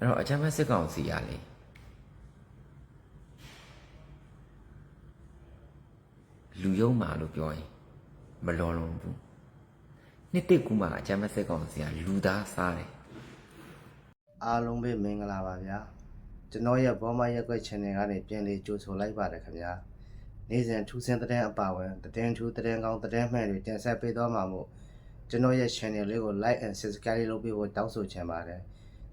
အဲ့တော့အကြမ်းဖက်စစ်ကောင်စီရလေလူယုံမာလို့ပြောရင်မလောလုံးဘူးနှစ်တစ်ကူမှအကြမ်းဖက်စစ်ကောင်စီကလူသားစားတယ်အားလုံးပဲမင်္ဂလာပါဗျာကျွန်တော်ရဲ့ဘောမရက်ွက် channel ကနေပြန်လေးကြိုဆိုလိုက်ပါတယ်ခင်ဗျာနေ့စဉ်ထူးဆန်းတဲ့အပါဝင်သတင်းထူးသတင်းကောင်းသတင်းမှန်တွေတင်ဆက်ပေးသွားမှာမို့ကျွန်တော်ရဲ့ channel လေးကို like and subscribe လုပ်ပေးဖို့တောင်းဆိုချင်ပါတယ်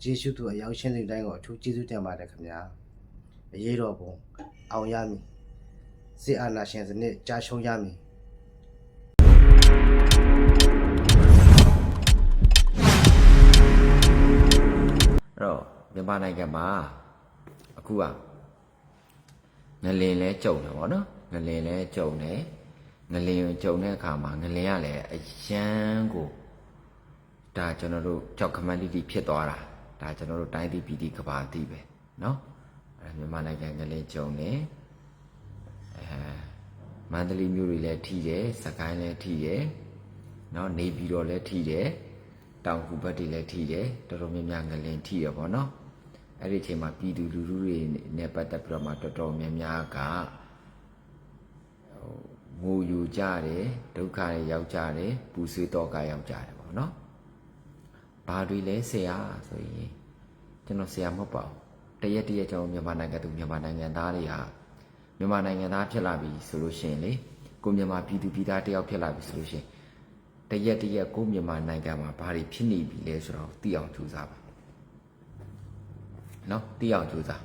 ကျေးဇူးတူအရောက်ရှင်းတဲ့တိုင်းကိုအထူးကျေးဇူးတင်ပါတယ်ခင်ဗျာအရေးတော်ပုံအောင်ရမည်စစ်အာဏာရှင်စနစ်ကြာရှုံးရမည်အဲ့တော့မြန်မာနိုင်ငံမှာအခုကငလင်လဲကြုံတယ်ဗောနော်ငလင်လဲကြုံတယ်ငလင်ကြုံတဲ့အခါမှာငလင်ကလည်းအရန်ကိုဒါကျွန်တော်တို့ကြောက်ခမန်းတိတိဖြစ်သွားတာ ဒါကျွန်တော်တို့တိုင်းပြည်ပြည်ကဘာတိပဲနော်အဲ့ဒါမြန်မာနိုင်ငံငလင်ကြုံတယ်အဲမန္တလေးမြို့တွေလည်းထိတယ်စကိုင်းလည်းထိတယ်နော်နေပြည်တော်လည်းထိတယ်တောင်ကူဘက်တွေလည်းထိတယ်တော်တော်များများငလင်ထိရပေါ့နော်အဲ့ဒီအချိန်မှာပြည်သူလူထုတွေနဲ့ပတ်သက်ပြီးတော့မှတော်တော်များများကဟိုငိုယူကြတယ်ဒုက္ခတွေရောက်ကြတယ်ပူဆွေးတော့ကရောက်ကြတယ်ပေါ့နော် ဘာတွေလဲဆရာဆိုရင်ကျွန်တော်ဆရာမဟုတ်ပါဘူးတရက်တရက်ကျွန်တော်မြန်မာနိုင်ငံသူမြန်မာနိုင်ငံသားတွေဟာမြန်မာနိုင်ငံသားဖြစ်လာပြီဆိုလို့ရှိရင်လေကိုမြန်မာပြည်သူပြည်သားတယောက်ဖြစ်လာပြီဆိုလို့ရှိရင်တရက်တရက်ကိုမြန်မာနိုင်ငံမှာဘာတွေဖြစ်နေပြီလဲဆိုတော့သိအောင်ကြိုးစားပါနော်သိအောင်ကြိုးစား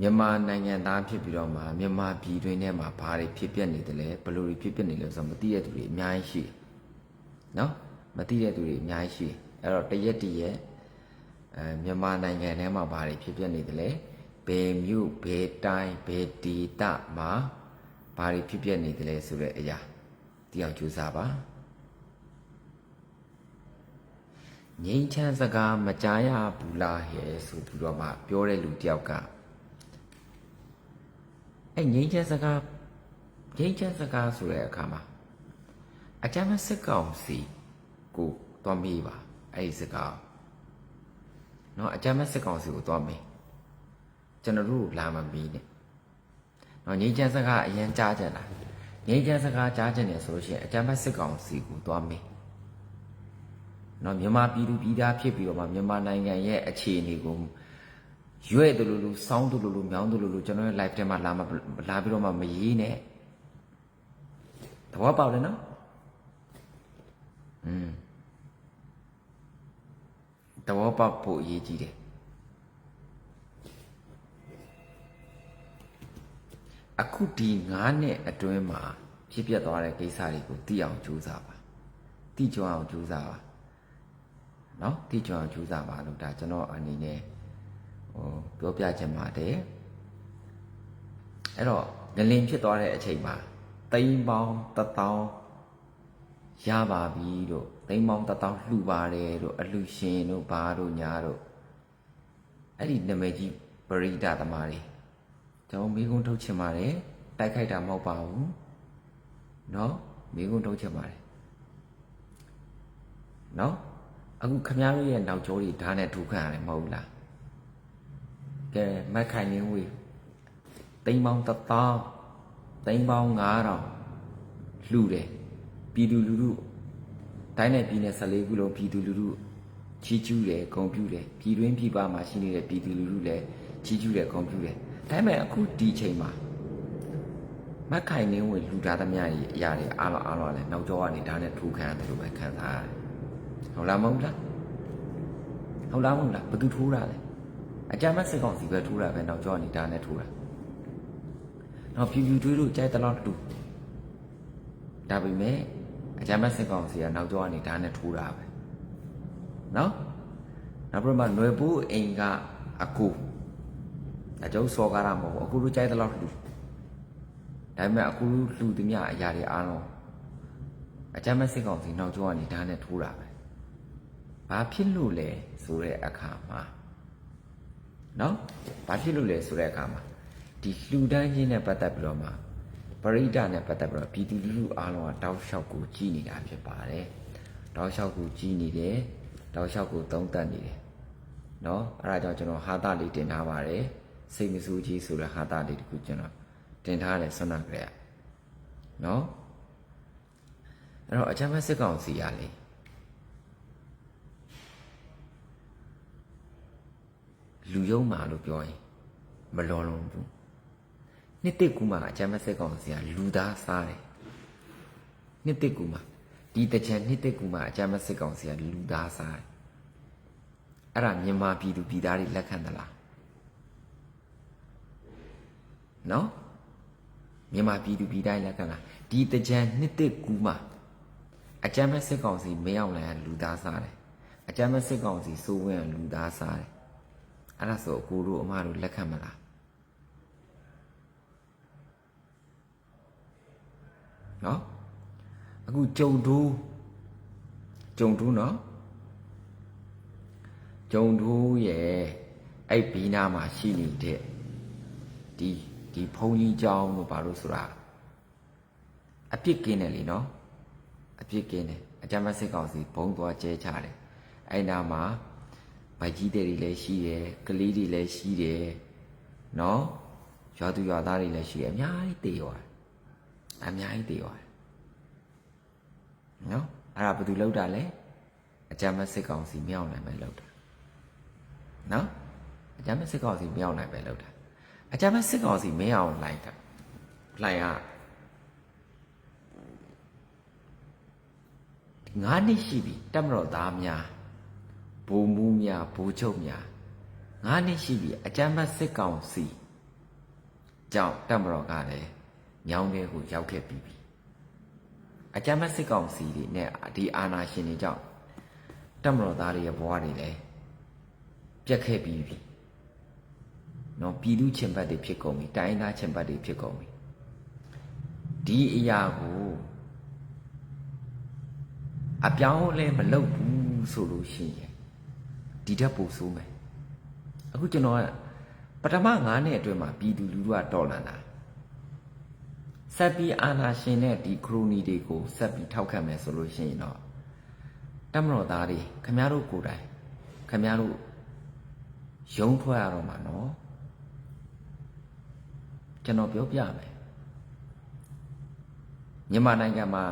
မြန်မာနိုင်ငံသားဖြစ်ပြီးတော့မှမြန်မာပြည်တွင်းထဲမှာဘာတွေဖြစ်ပျက်နေတယ်လဲဘယ်လိုတွေဖြစ်ပျက်နေလဲဆိုတော့မသိတဲ့သူတွေအများကြီးရှိတယ်နော်မသိတဲ့သူတွေအများကြီးရှိတယ် အဲ့တော့တရက်တရက်အဲမြန်မာနိုင်ငံထဲမှာဘာတွေဖြစ်ပျက်နေတယ်လဲဘယ်မြို့ဘယ်တိုင်းဘယ်ဒေသမှာဘာတွေဖြစ်ပျက်နေတယ်လဲဆိုတဲ့အရာသိအောင်ကြိုးစားပါငိမ့်ချမ်းစကားမကြားရဘူးလားဟဲ့ဆိုပြီးတော့မှပြောတဲ့လူတယောက်ကအဲ့ငိမ့်ချမ်းစကားငိမ့်ချမ်းစကားဆိုတဲ့အခါမှာအကြမ်းမစစ်ကောင်စီကိုသွားမေးပါ အဲ့ဒီစကားเนาะအကြမ်းမစစ်ကောင်စီကိုသွားမေးကျွန်တော်တို့လာမမီးနဲ့เนาะငိမ့်ချမ်းစကားအရင်ကြားကြလားငိမ့်ချမ်းစကားကြားကြတယ်ဆိုလို့ရှိရင်အကြမ်းမစစ်ကောင်စီကိုသွားမေး နော်မြန်မာပြည်သူပြည်သားဖြစ်ပြီးတော့မှမြန်မာနိုင်ငံရဲ့အခြေအနေကိုရွဲ့တယ်လို့လို့စောင်းတယ်လို့လို့မြောင်းတယ်လို့လို့ကျွန်တော်ရဲ့ live ထဲမှာလာမလာပြီးတော့မှမရေးနဲ့သဘောပေါက်တယ်နော် သဘောပေါက်ဖို့အရေးကြီးတယ်အခုဒီ9နှစ်အတွင်းမှာဖြစ်ပျက်သွားတဲ့ကိစ္စတွေကိုသိအောင်ကြိုးစားပါသိကြအောင်ကြိုးစားပါ เนาะတိကျွမ်းကြိုးစားပါလို့ဒါကျွန်တော်အနေနဲ့ဟိုပြောပြချင်ပါတယ်အဲ့တော့ငလင်ဖြစ်သွားတဲ့အချိန်မှာတိမ်ပေါင်းတစ်တောင်း ရပါပြီတို့တိမ်ပေါင်းတစ်တောင်းလှူပါတယ်တို့အလှူရှင်တို့ဘာတို့ညာတို့အဲ့ဒီနာမည်ကြီးပရိဒသမားတွေကျွန်တော်မိကုန်းထုတ်ချင်ပါတယ်တိုက်ခိုက်တာမဟုတ်ပါဘူးเนาะမိကုန်းထုတ်ချင်ပါတယ် နော်အခုခမားတို့ရဲ့နောက်ကျောတွေဓာတ်နဲ့ထူခံရတယ်မဟုတ်လားကဲမက်ခိုင်နေဝေးတိမ်ပေါင်းတစ်သောင်းတိမ်ပေါင်း9000လှူတယ် ပြည်သူလူထုတိုင်းနဲ့ပြည်နယ်14ခုလုံးပြည်သူလူထုချီးကျူးတယ်ဂုဏ်ပြုတယ်ပြည်တွင်းပြည်ပမှာရှိနေတဲ့ပြည်သူလူထုလည်းချီးကျူးတယ်ဂုဏ်ပြုတယ်ဒါပေမဲ့အခုဒီချိန်မှာမက်ခိုင်နေဝေးလှူထားသမျှကြီးအရာတွေအားလုံးအားလုံးကလည်းနောက်ကျောကနေဓာတ်နဲ့ထူခံရတယ်လို့ပဲခံစားရတယ်ဟုတ်လားမဟုတ်လားဟုတ်လားမဟုတ်လားဘယ်သူထိုးတာလဲအကြမ်းမဲ့စစ်ကောင်စီပဲထိုးတာပဲနောက်ကျောနေတာနဲ့ထိုးတာနောက်ဖြူဖြူတွေးလို့ကြိုက်တလောက်တူဒါပေမဲ့ အကြမ်းမဲ့စစ်ကောင်စီကနောက်ကျောနေတာနဲ့ထိုးတာပဲနော်နောက်ပြီးမှຫນွယ်ပိုးအိမ်ကအကူအကျုပ်စောကားတာမဟုတ်ဘူးအခုတို့ကြိုက်တလောက်တူဒါပေမဲ့အခုလူသမျှအရာတွေအားလုံးအကြမ်းမဲ့စစ်ကောင်စီနောက်ကျောကနေဒါနဲ့ထိုးတာပဲဘာဖြစ်လို့လဲဆိုတဲ့အခါမှာနော်ဘာဖြစ်လို့လဲဆိုတဲ့အခါမှာဒီလှူဒန်းခြင်းနဲ့ပတ်သက်ပြီးတော့မှ ပရိဒနဲ့ပတ်သက်ပြီးတော့ပြည်သူလူထုအားလုံးကတောက်လျှောက်ကိုကြီးနေတာဖြစ်ပါတယ်တောက်လျှောက်ကိုကြီးနေတယ်တောက်လျှောက်ကိုသုံးသပ်နေတယ် เนาะအဲ့ဒါကြောင့်ကျွန်တော်ဟာတာလေးတင်ထားပါတယ်စိတ်မဆိုးကြီးဆိုတဲ့ဟာတာလေးတခုကျွန်တော်တင်ထားတယ်ဆွမ်းနာကြရเนาะအဲ့တော့အချမ်းမစစ်ကောင်စီရလေလူယုံမာလို့ပြောရင်မလွန်လုံးဘူး နှစ်တစ်ကူမှာအချမ်းမစစ်ကောင်စီကလူသားစားတယ်နှစ်တစ်ကူမှာဒီတကြံနှစ်တစ်ကူမှာအချမ်းမစစ်ကောင်စီကလူသားစားတယ်အဲ့ဒါမြန်မာပြည်သူပြည်သားတွေလက်ခံသလားနော်မြန်မာပြည်သူပြည်သားတွေလက်ခံလားဒီတကြံနှစ်တစ်ကူမှာအကြမ်းမဲ့စစ်ကောင်စီမင်းအောင်လှိုင်ကလူသားစားတယ်အကြမ်းမဲ့စစ်ကောင်စီစိုးဝင်းကလူသားစားတယ်အဲ့ဒါဆိုအကိုတို့အမတို့လက်ခံမလား နော်အခုကြုံတိုးကြုံတိုးနော်ကြုံတိုးရဲ့အဲ့ဘီနာမှာရှိနေတဲ့ဒီဒီဘုံကြီးเจ้าတို့ဘာလို့ဆိုတာအပြစ်ကင်းတယ်လीနော်အပြစ်ကင်းတယ်အကြမ်းမစစ်ကောင်စီဘုံသွားကျဲချတယ်အဲ့နာမှာဗကြီးတွေလည်းရှိတယ်ကလေးတွေလည်းရှိတယ်နော်ရွာသူရွာသားတွေလည်းရှိတယ်အများကြီးတည်ရော အများကြီးတည်ရောနော်အဲ့ဒါဘယ်သူလောက်တာလဲအကြမ်းမစစ်ကောင်စီမြောက်နိုင်မယ်လောက်တာနော်အကြမ်းမစစ်ကောင်စီမြောက်နိုင်မယ်လောက်တာအကြမ်းမစစ်ကောင်စီမင်းအောင်လိုက်တာလိုက်ရငါးနှစ်ရှိပြီတက်မတော်သားများဘိုလ်မူးများဘိုလ်ချုပ်များငါးနှစ်ရှိပြီအကြမ်းမစစ်ကောင်စီကြောင့်တက်မတော်ကလည်း ညောင်းတဲ့ကိုရောက်ခဲ့ပြီးပြီအကြမ်းမစစ်ကောင်စီတွေနဲ့ဒီအာဏာရှင်တွေကြောင့်တက်မတော်သားတွေရဲ့ဘဝတွေလည်းပြက်ခဲ့ပြီးပြီနော်ပြည်သူချင်းဘတ်တွေဖြစ်ကုန်ပြီတိုင်းသားချင်းဘတ်တွေဖြစ်ကုန်ပြီဒီအရာကိုအပြောင်းလဲမလုပ်ဘူးဆိုလို့ရှိရင်ဒီထက်ပိုဆိုးမယ်အခုကျွန်တော်ကပထမ9နှစ်အတွင်းမှာပြည်သူလူထုကတော်လန်တာ ဆက်ပြီးအာနာရှင်နဲ့ဒီခရိုနီတွေကိုဆက်ပြီးထောက်ခံမယ်ဆိုလို့ရှိရင်တော့တမတော်သားတွေခမရတို့ကိုယ်တိုင်ခမရတို့ရုံးထွက်ရတော့မှာနော်ကျွန်တော်ပြောပြမယ်မြန်မာနိုင်ငံမှာ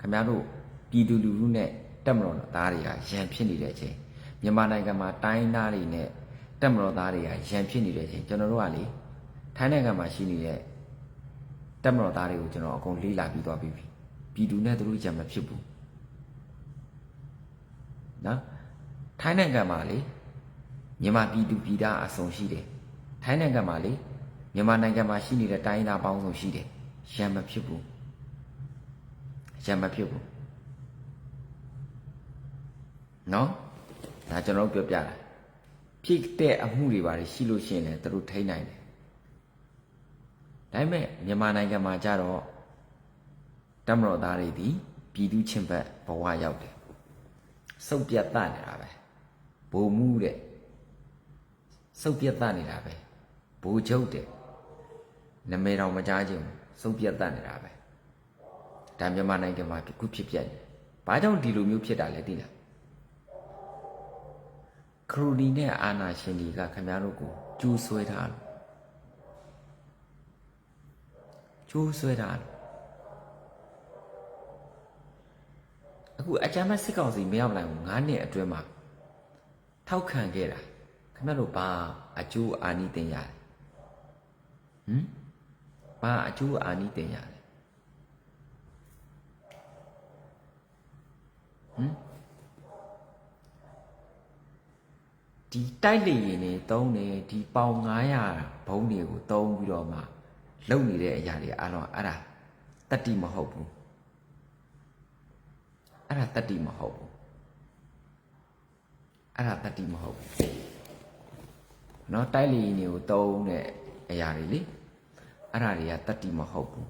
ခမရတို့ပြည်သူလူထုနဲ့တက်မတော်သားတွေကရန်ဖြစ်နေတဲ့အချိန်မြန်မာနိုင်ငံမှာတိုင်းသားတွေနဲ့တက်မတော်သားတွေကရန်ဖြစ်နေတဲ့အချိန်ကျွန်တော်တို့ကလေထိုင်းနိုင်ငံမှာရှိနေတဲ့ တက်မတော်သားတွေကိုကျွန်တော်အကုန်လေးလာပြီးသွားပြီပြည်သူနဲ့သူတို့ရန်မဖြစ်ဘူးနော်ထိုင်းနိုင်ငံမှာလေမြန်မာပြည်သူပြည်သားအစုံရှိတယ်ထိုင်းနိုင်ငံမှာလေမြန်မာနိုင်ငံမှာရှိနေတဲ့တိုင်းသားပေါင်းစုံရှိတယ်ရန်မဖြစ်ဘူးရန်မဖြစ်ဘူးနော်ဒါကျွန်တော်တို့ပြောပြတာဖြစ်တဲ့အမှုတွေပါရှိလို့ရှိရင်လည်းသူတို့ထိနိုင်တယ် ဒါပေမဲ့မြန်မာနိုင်ငံမှာကြတော့တမတော်သားတွေဒီပြည်သူချင်းဘက်ဘဝရောက်တယ်စုပ်ပြတ်တနေတာပဲဘုံမှုတဲ့စုပ်ပြတ်တနေတာပဲဘိုးချုပ်တဲ့နမေတော်မကြားခြင်းစုပ်ပြတ်တနေတာပဲဒါမြန်မာနိုင်ငံမှာခုဖြစ်ပြနေဘာကြောင့်ဒီလိုမျိုးဖြစ်တာလဲသိလားခရူနီနဲ့အာနာရှင်တွေကခင်ဗျားတို့ကိုကျူးဆွဲထားလို့ ကျူးဆွဲထားလို့အခုအကြမ်းဖက်စစ်ကောင်စီမရောက်နိုင်ဘူး9နှစ်အတွင်းမှာထောက်ခံခဲ့တာခင်ဗျားတို့ဘာအကျိုးအာနိသင်ရတယ်ဟမ်ဘာအကျိုးအာနိသင်ရတယ်ဟမ်ဒီတိုက်လေရင်တွေတုံးတယ်ဒီပေါင်900ဘုံတွေကိုတုံးပြီးတော့မှ လုံနေတဲ့အရာတွေအားလုံးအဲ့ဒါတတ္တိမဟုတ်ဘူးအဲ့ဒါတတ္တိမဟုတ်ဘူးအဲ့ဒါတတ္တိမဟုတ်ဘူးเนาะတိုက်လေရင်တွေကိုတုံးတဲ့အရာတွေလေအဲ့ဒါတွေကတတ္တိမဟုတ်ဘူး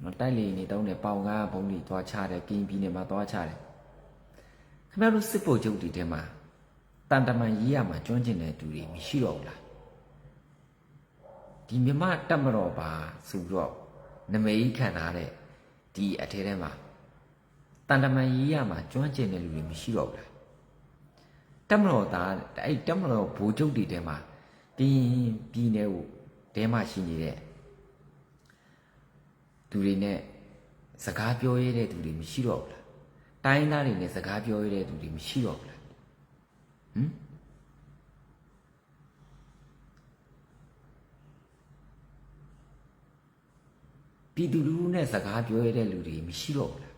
เนาะတိုက်လေရင်တွေတုံးတယ်ပေါင်900ဘုံတွေသွားချတယ်ကင်းပြီးနေမှာသွားချတယ်ခင်ဗျားတို့စစ်ဖို့ချုပ်တီထဲမှာတန်တမန်ရေးရမှာကျွမ်းကျင်တဲ့သူတွေမရှိတော့ဘူးလား ဒီမြမတက်မတော်ပါဆိုပြီးတော့နမိတ်ခံထားတဲ့ဒီအထဲထဲမှာတန်တမန်ရေးရမှာကျွမ်းကျင်တဲ့လူတွေမရှိတော့ဘူးလားတက်မတော်သားအဲ့တက်မတော်ဘူကျုပ်တွေတဲမှာတင်းပြည်နယ်ကိုတဲမှာရှိနေတဲ့သူတွေနဲ့စကားပြောရတဲ့သူတွေမရှိတော့ဘူးလားတိုင်းသားတွေနဲ့စကားပြောရတဲ့သူတွေမရှိတော့ဘူးလားဟမ် ပြည်သူလူထုနဲ့စကားပြောရတဲ့လူတွေမရှိတော့ဘူးလား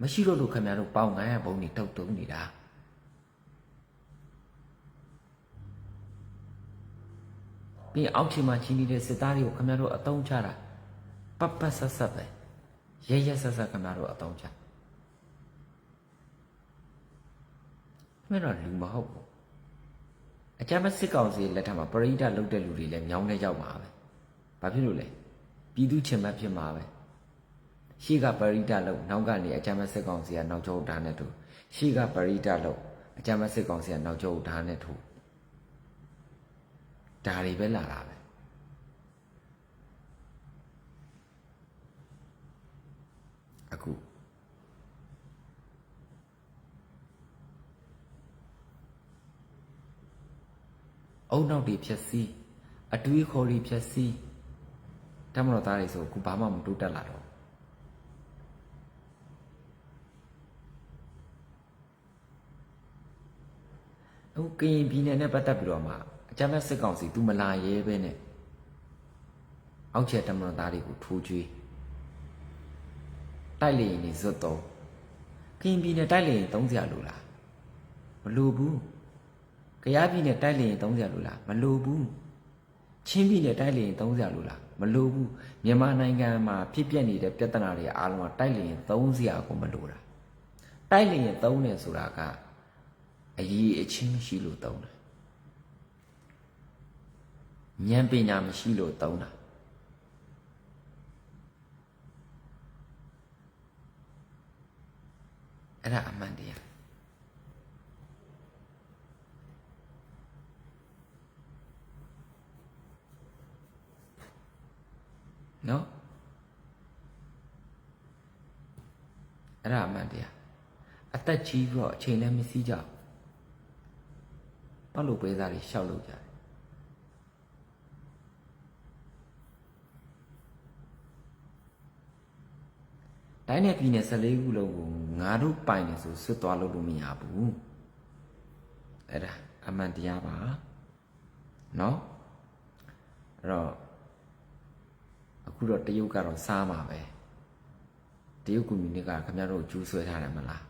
မရှိတော့လို့ခင်ဗျားတို့ပေါင်900ဘုံတွေတုတ်တုံးနေတာပြီးရင်အောက်ခြေမှာချင်းနေတဲ့စစ်သားတွေကိုခင်ဗျားတို့အတုံးချတာပတ်ပတ်ဆက်ဆက်ပဲရဲရဲဆက်ဆက်ခင်ဗျားတို့အတုံးချခင်ဗျားတို့လူမဟုတ်ဘူးအကြမ်းဖက်စစ်ကောင်စီလက်ထက်မှာပရိဒတ်လုတ်တဲ့လူတွေလည်းမြောင်းနေရောက်မှာပဲဘာဖြစ်လို့လဲ ပြည်သူချင်မှဖြစ်မှာပဲရှေ့ကပရိဒတ်လုတ်နောက်ကနေအကြမ်းဖက်စစ်ကောင်စီကနောက်ကျောဓာတ်နဲ့တူရှေ့ကပရိဒတ်လုတ်အကြမ်းဖက်စစ်ကောင်စီကနောက်ကျောဓာတ်နဲ့တူဒါတွေပဲလာတာပဲအခုအုံနောက်တွေဖြက်စီးအတွေးခေါ်တွေဖြက်စီး တမတော်သားတွေဆိုအခုဘာမှမတိုးတက်လာတော့အခုကရင်ပြည်နယ်နဲ့ပတ်သက်ပြီးတော့မှအကြမ်းဖက်စစ်ကောင်စီ तू မလာရဲပဲနဲ့အောက်ချက်တမတော်သားတွေကိုထိုးကျွေးတိုက်လေရင်နေဇွတ်တော့ကရင်ပြည်နယ်တိုက်လေရင်သုံးစရာလိုလားမလိုဘူးကယားပြည်နယ်တိုက်လေရင်သုံးစရာလိုလားမလိုဘူးချင်းပြည်နယ်တိုက်လေရင်သုံးစရာလိုလား မလိုဘူးမြန်မာနိုင်ငံမှာဖြစ်ပျက်နေတဲ့ပြဿနာတွေအားလုံးကတိုက်လေရင်သုံးစရာကိုမလိုတာတိုက်လေရင်သုံးတယ်ဆိုတာကအရေးအချင်းမရှိလို့သုံးတာဉာဏ်ပညာမရှိလို့သုံးတာအဲ့ဒါအမှန်တရား နော်အဲ့ဒါအမှန်တရားအသက်ကြီးပြီးတော့အချိန်လည်းမစည်းကြဘူးဘာလို့ပဲသားတွေရှောက်လို့ကြတယ်တိုင်းနဲ့ပြည်နယ်14ခုလုံးကိုငါတို့ပိုင်နေဆိုဆွတ်သွားလို့လို့မရဘူးအဲ့ဒါအမှန်တရားပါနော်အဲ့တော့ အခုတော့တရုတ်ကတော့စားမှာပဲတရုတ်ကွန်မြူနတီကခင်ဗျားတို့ကျူးဆွဲထားတယ်မလား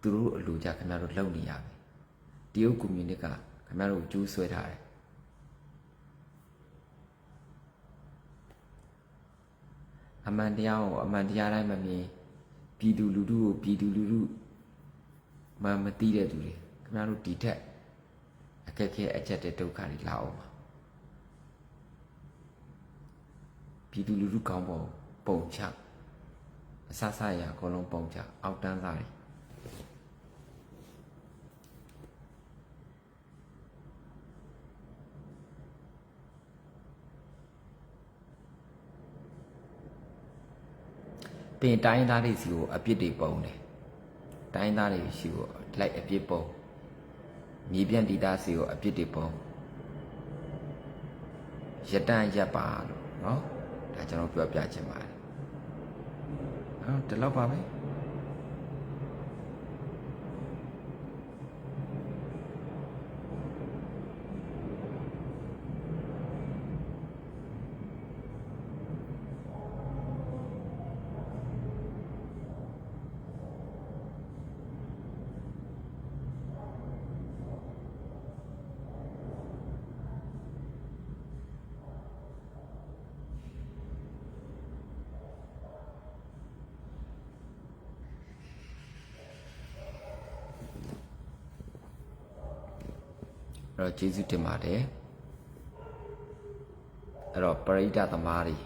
သူတို့အလိုကြခင်ဗျားတို့လုံနေရပဲတရုတ်ကွန်မြူနတီကခင်ဗျားတို့ကျူးဆွဲထားတယ်အမှန်တရားကိုအမှန်တရားတိုင်းမမြင်ပြည်သူလူထုကိုပြည်သူလူထုမမသိတဲ့သူတွေခင်ဗျားတို့ဒီထက်အခက်ခဲအချက်တဲ့ဒုက္ခတွေလာအောင် ပြည်သူလူထုကောင်းပေါ်ပုံချအဆဆရာအကုန်လုံးပုံချအောက်တန်းစားတွေပင်တိုင်းသားတွေစီကိုအပြစ်တွေပုံတယ်တိုင်းသားတွေစီကိုလိုက်အပြစ်ပုံမြေပြန့်ဒေသစီကိုအပြစ်တွေပုံရတန်ရက်ပါလို့နော် ကျွန်တော်ပြောပြချင်ပါတယ်ဟောဒီလောက်ပါပဲ အဲ့တော့ကျေးဇူးတင်ပါတယ်အဲ့တော့ပရိဒတ်သမားတွေ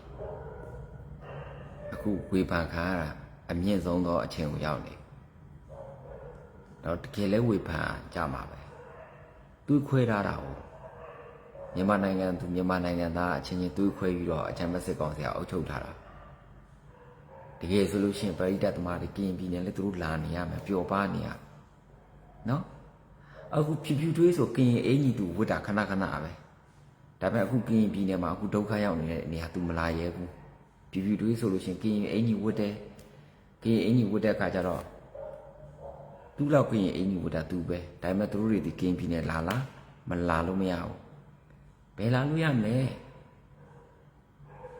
အခုဝေဖန်ခံရတာအမြင့်ဆုံးသောအချိန်ကိုရောက်နေတော့တကယ်လဲဝေဖန်ကြမှာပဲသူခွဲထားတာကိုမြန်မာနိုင်ငံသူမြန်မာနိုင်ငံသားအချင်းချင်းသူခွဲပြီးတော့အချမ်းမစစ်ကောင်ဆရာအုပ်ချုပ်ထားတာတကယ်ဆိုလို့ရှိရင်ပရိဒတ်သမားတွေကရင်ပြည်နယ်လဲသူတို့လာနေရမယ်ပျော်ပါနေရမယ်နော် အခုဖြူဖြူတွေးဆိုကရင်အင်ကြီးသူဝတ်တာခဏခဏပဲဒါပေမဲ့အခုကရင်ပြည်နယ်မှာအခုဒုက္ခရောက်နေတဲ့နေရာသူမလာရဲဘူးဖြူဖြူတွေးဆိုလို့ရှရင်ကရင်အင်ကြီးဝတ်တယ်ကရင်အင်ကြီးဝတ်တဲ့အခါကျတော့သူ့လောက်ကရင်အင်ကြီးဝတ်တာသူပဲဒါပေမဲ့သူတို့တွေဒီကရင်ပြည်နယ်လာလားမလာလို့မရဘူးဘယ်လာလို့ရမလဲ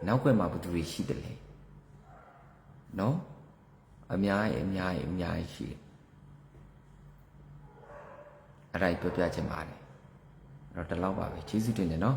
နောက်ွယ်မှာဘယ်သူတွေရှိတယ်လဲနော်အများကြီးအများကြီးအများကြီးရှိတယ် အဲ့ဒါကြီးပြောပြချင်ပါတယ်အဲ့တော့ဒီလောက်ပါပဲကျေးဇူးတင်တယ်နော်